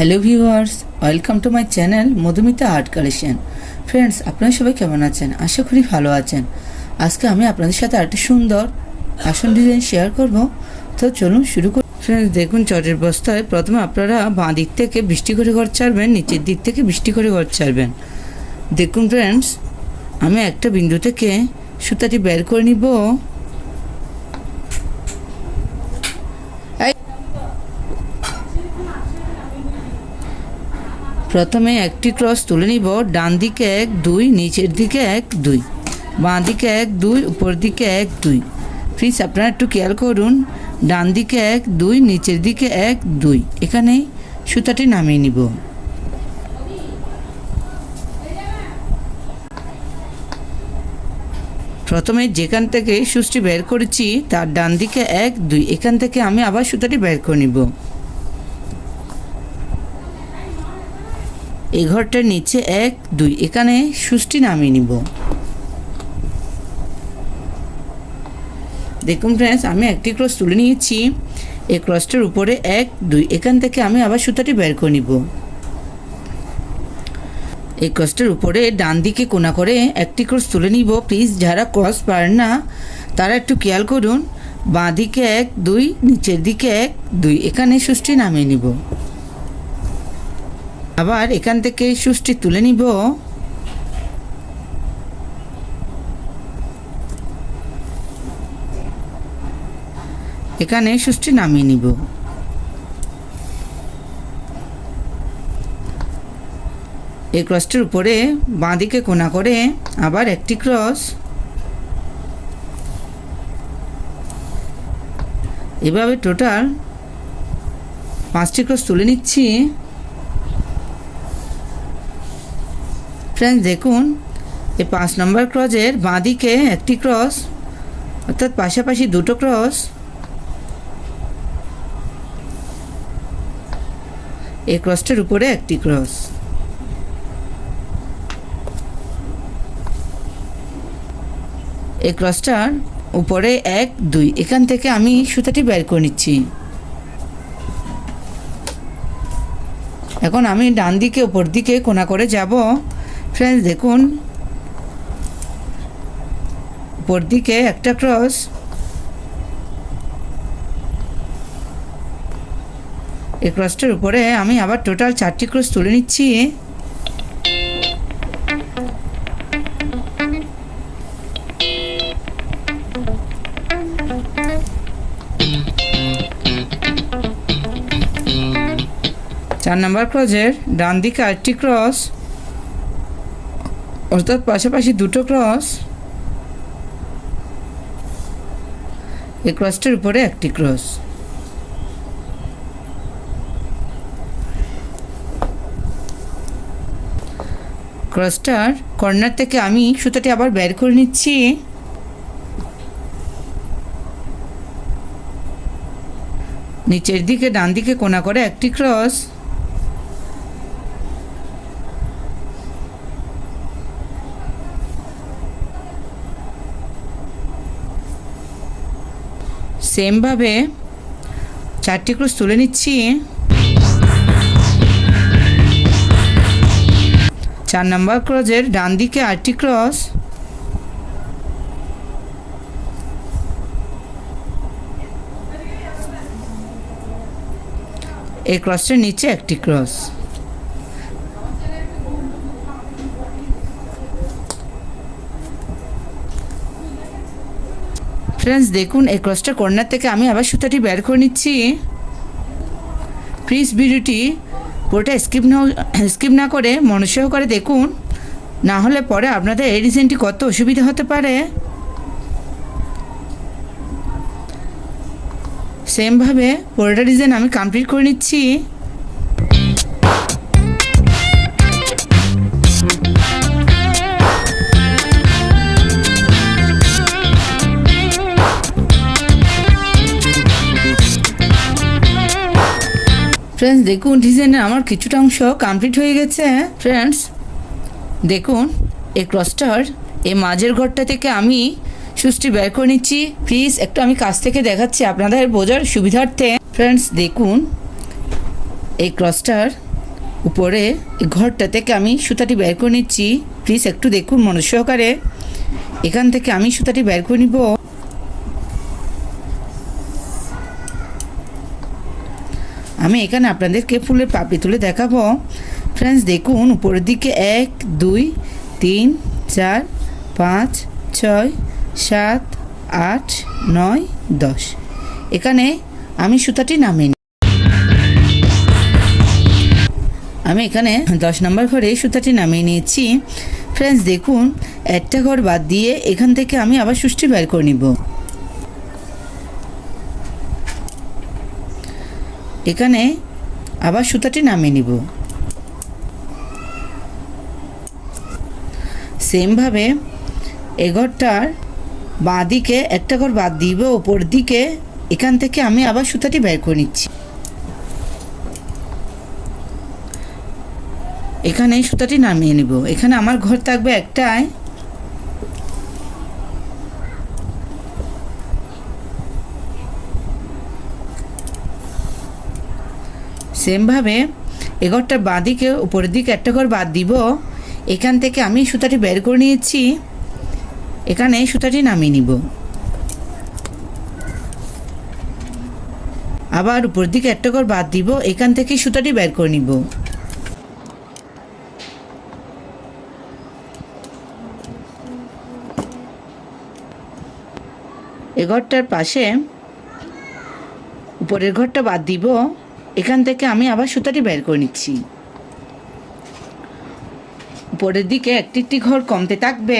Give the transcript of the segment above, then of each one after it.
Hello viewers welcome to my channel Madhumita art collection friends আপনারা সবাই কেমন আছেন? আশা করি ভালো আছেন। আজকে আমি আপনাদের সাথে আরেকটি সুন্দর আসন ডিজাইন শেয়ার করব। তো চলুন শুরু করি। ফ্রেন্ডস দেখুন চটের বস্তায় প্রথমে আপনারা বাঁ দিক থেকে বৃষ্টি করে ঘর ছাড়বেন, নিচের দিক থেকে বৃষ্টি করে ঘর ছাড়বেন। দেখুন ফ্রেন্ডস আমি একটা বিন্দু থেকে সুতাটি বের করে নিব। প্রথমে একটি ক্রস তুলে নিব, ডান দিকে এক, দুই, নিচের দিকে এক, দুই। বাঁ দিকে এক, দুই, উপর দিকে এক, দুই। প্লিজ আপনারা একটু খেয়াল করুন, ডান দিকে এক, দুই, নিচের দিকে এক, দুই। এখানে সুতাটি নামিয়ে নিব। প্রথমে যেখান থেকে সুচটি বের করেছি, তার ডান দিকে এক, দুই। এখান থেকে আমি আবার সুতাটি বের করে নিব। এই ঘরটার নিচে এক, দুই, এখানে সুষ্টি নামিয়ে নিব। দেখুন ফ্রেন্ডস আমি একটি ক্রস তুলে নিয়েছি। এই ক্রসটার উপরে এক, দুই, এখান থেকে আমি আবার সুতাটি বের করে নিব। এই ক্রসটার উপরে ডান দিকে কোনা করে একটি ক্রস তুলে নিব। প্লিজ, যারা ক্রস পারেন না, তারা একটু খেয়াল করুন। বাঁ দিকে এক, দুই, নিচের দিকে এক, দুই, এখানে সুষ্টি নামিয়ে নিব। আবার এখান থেকে সুষ্টি তুলে নিব। এখানে সুষ্টি নামিয়ে নিব। এই ক্রসটির উপরে বাঁদিকে কোনা করে আবার একটি ক্রস। এভাবে টোটাল পাঁচটি ক্রস তুলে নিচ্ছি। ফ্রেন্ডস দেখুন, এই পাঁচ নম্বর ক্রসের বাঁদিকে একটি ক্রস, অর্থাৎ পাশাপাশি দুটো ক্রস। এই ক্রসটার উপরে একটি ক্রস। এই ক্রসটার উপরে এক, দুই, এখান থেকে আমি সুতাটি বের করে নিচ্ছি। এখন আমি ডান দিকে, উপর দিকে কোনা করে যাব। ফ্রেন্ডস দেখুন। উপর দিকে একটা ক্রস এই ক্রসটার উপরে আমি আবার টোটাল চারটি ক্রস তুলে নিচ্ছি। চার নম্বর ক্রসের ডান দিকে আরেকটি ক্রস অর্থাৎ পাশাপাশি দুটো ক্রস এই ক্রসটার উপরে একটি ক্রস ক্রসটার কর্নার থেকে আমি সুতাটি আবার বের করে নিচ্ছি। নিচের দিকে ডান দিকে কোনা করে একটি ক্রস সেমভাবে চারটি ক্রস তুলে নিচ্ছি। চার নম্বর ক্রসের ডান দিকে আটটি ক্রস এই ক্রসটার নিচে একটি ক্রস ফ্রেন্ডস দেখুন, এই ক্রসটার কর্নার থেকে আমি আবার সুতাটি বের করে নিচ্ছি। প্লিজ ভিডিওটি পুরোটা স্কিপ না স্কিপ না করে মনোসহ করে দেখুন। না হলে পরে আপনাদের এই ডিজাইনটি কত অসুবিধা হতে পারে। সেমভাবে পুরোটা ডিজাইন আমি কমপ্লিট করে নিচ্ছি। ফ্রেন্ডস দেখুন ডিজাইনের আমার কিছুটা অংশ কমপ্লিট হয়ে গেছে ফ্রেন্ডস দেখুন, এই ক্রসটার এই মাঝের ঘরটা থেকে আমি সুচটি বের করে নিচ্ছি। প্লিজ একটু আমি কাছ থেকে দেখাচ্ছি আপনাদের বোঝার সুবিধার্থে। ফ্রেন্ডস দেখুন, এই ক্রসটার উপরে ঘরটা থেকে আমি সুতাটি বের করে নিচ্ছি। প্লিজ একটু দেখুন মনোজ সহকারে এখান থেকে আমি সুতাটি বের করে নিব। আমি এখানে আপনাদেরকে ফুলের পাপড়ি তুলে দেখাবো। ফ্রেন্ডস দেখুন, উপরের দিকে এক, দুই, তিন, চার, পাঁচ, ছয়, সাত, আট, নয়, দশ। এখানে আমি সুতাটি নামিয়ে। আমি এখানে দশ নম্বর ঘরে সুতাটি নামিয়ে নিয়েছি। ফ্রেন্ডস দেখুন, একটা ঘর বাদ দিয়ে এখান থেকে আমি আবার সুষ্টি বের করে নিব। এখানে আবার সুতাটি নামিয়ে নিব। সেমভাবে এ ঘরটার বাঁ দিকে একটা ঘর বাদ দিব, ওপর দিকে এখান থেকে আমি আবার সুতাটি বের করে নিচ্ছি। এখানে সুতাটি নামিয়ে নিব। এখানে আমার ঘর থাকবে একটাই সেমভাবে এঘরটার বাঁ দিকে উপরের দিকে একটা ঘর বাদ দিব। এখান থেকে আমি সুতাটি বের করে নিয়েছি। এখানে সুতাটি নামিয়ে নিব। আবার উপরের দিকে একটা ঘর বাদ দিব। এখান থেকে সুতাটি বের করে নিব। এ ঘরটার পাশে উপরের ঘরটা বাদ দিব। এখান থেকে আমি আবার সুতাটি বের করে নিচ্ছি। উপরের দিকে একটি একটি ঘর কমতে থাকবে।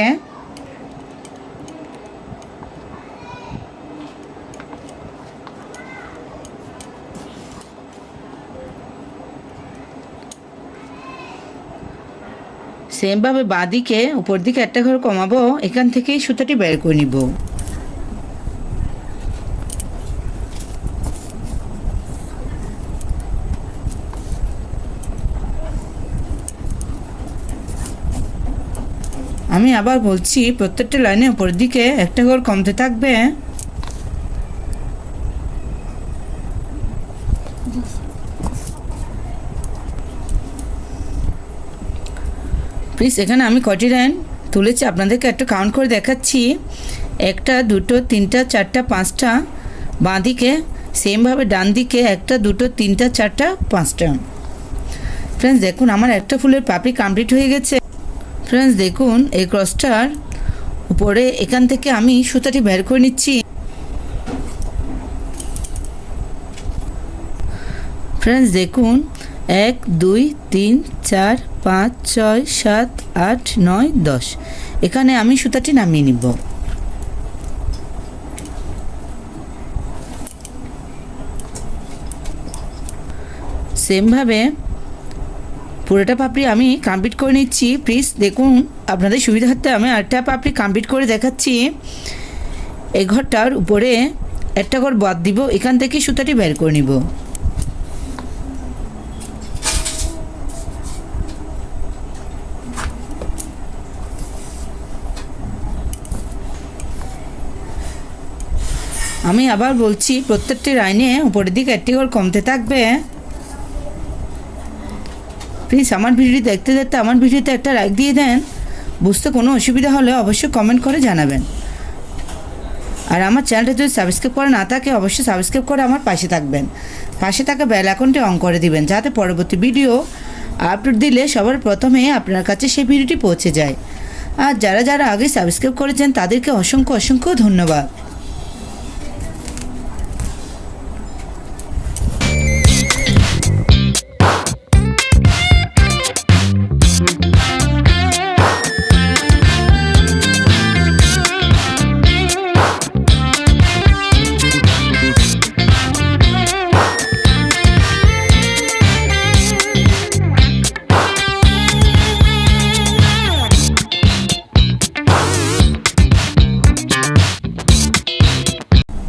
সেমভাবে বাঁদিকে উপর দিকে একটা ঘর কমাবো, এখান থেকেই সুতাটি বের করে নিব। আমি আবার বলছি, প্রত্যেকটা লাইনে উপরের দিকে একটা ঘর কমতে থাকবে। প্লিজ এখানে আমি কটি লাইন তুলেছি, আপনাদেরকে একটা কাউন্ট করে দেখাচ্ছি। একটা, দুটো, তিনটা, চারটা, পাঁচটা বাঁ দিকে সেমভাবে ডান দিকে একটা, দুটো, তিনটা, চারটা, পাঁচটা। ফ্রেন্ডস দেখুন, আমার একটা ফুলের পাপড়ি কমপ্লিট হয়ে গেছে। ফ্রেন্ডস দেখুন, এই ক্রসটার উপরে এখান থেকে আমি সুতাটি বের করে নিচ্ছি। ফ্রেন্ডস দেখুন, এক, দুই, তিন, চার, পাঁচ, ছয়, সাত, আট, নয়, দশ। এখানে আমি সুতাটি নামিয়ে নিব। সেমভাবে পুরোটা পাপড়ি আমি কমপ্লিট করে নিচ্ছি। প্লিজ দেখুন, আপনাদের সুবিধার্থে আমি আরেকটা পাপড়ি কমপ্লিট করে দেখাচ্ছি। এই ঘরটার উপরে একটা ঘর বাদ দিব, এখান থেকে সুতাটি বের করে নিব। আমি আবার বলছি, প্রত্যেকটি লাইনে উপরের দিকে একটি ঘর কমতে থাকবে। প্লিজ আমার ভিডিও দেখতে দেখতে আমার ভিডিওতে একটা লাইক দিয়ে দেন। বুঝতে কোনো অসুবিধা হলে অবশ্যই কমেন্ট করে জানাবেন। আর আমার চ্যানেলটা যদি সাবস্ক্রাইব করা না থাকে, অবশ্যই সাবস্ক্রাইব করে আমার পাশে থাকবেন। পাশে থাকা বেল আইকনটি অন করে দিবেন, যাতে পরবর্তী ভিডিও আপলোড দিলে সবার প্রথমে আপনার কাছে সেই ভিডিওটি পৌঁছে যায়। আর যারা যারা আগে সাবস্ক্রাইব করেছেন, তাদেরকে অসংখ্য অসংখ্য ধন্যবাদ।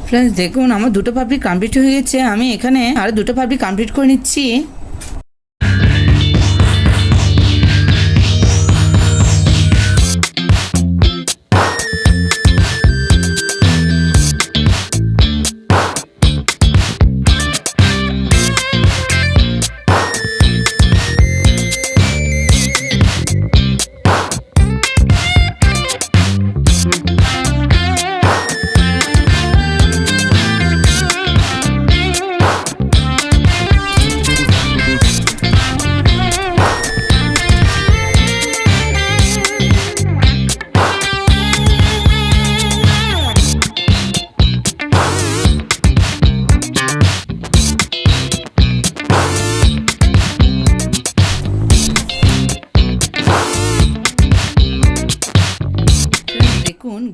ফ্রেন্ডস দেখুন, আমার দুটো পাপড়ি কমপ্লিট হয়ে গেছে। আমি এখানে আরও দুটো পাপড়ি কমপ্লিট করে নিচ্ছি।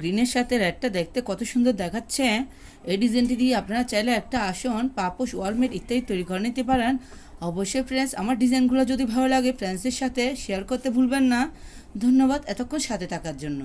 গ্রিনের সাথে রেডটা দেখতে কত সুন্দর দেখাচ্ছে। এই ডিজাইনটি দিয়ে আপনারা চাইলে একটা আসন, পাপোশ ওয়ালমেট ইত্যাদি তৈরি করে নিতে পারেন। অবশ্যই ফ্রেন্ডস আমার ডিজাইনগুলো যদি ভালো লাগে ফ্রেন্ডসদের সাথে শেয়ার করতে ভুলবেন না। ধন্যবাদ এতক্ষণ সাথে থাকার জন্য।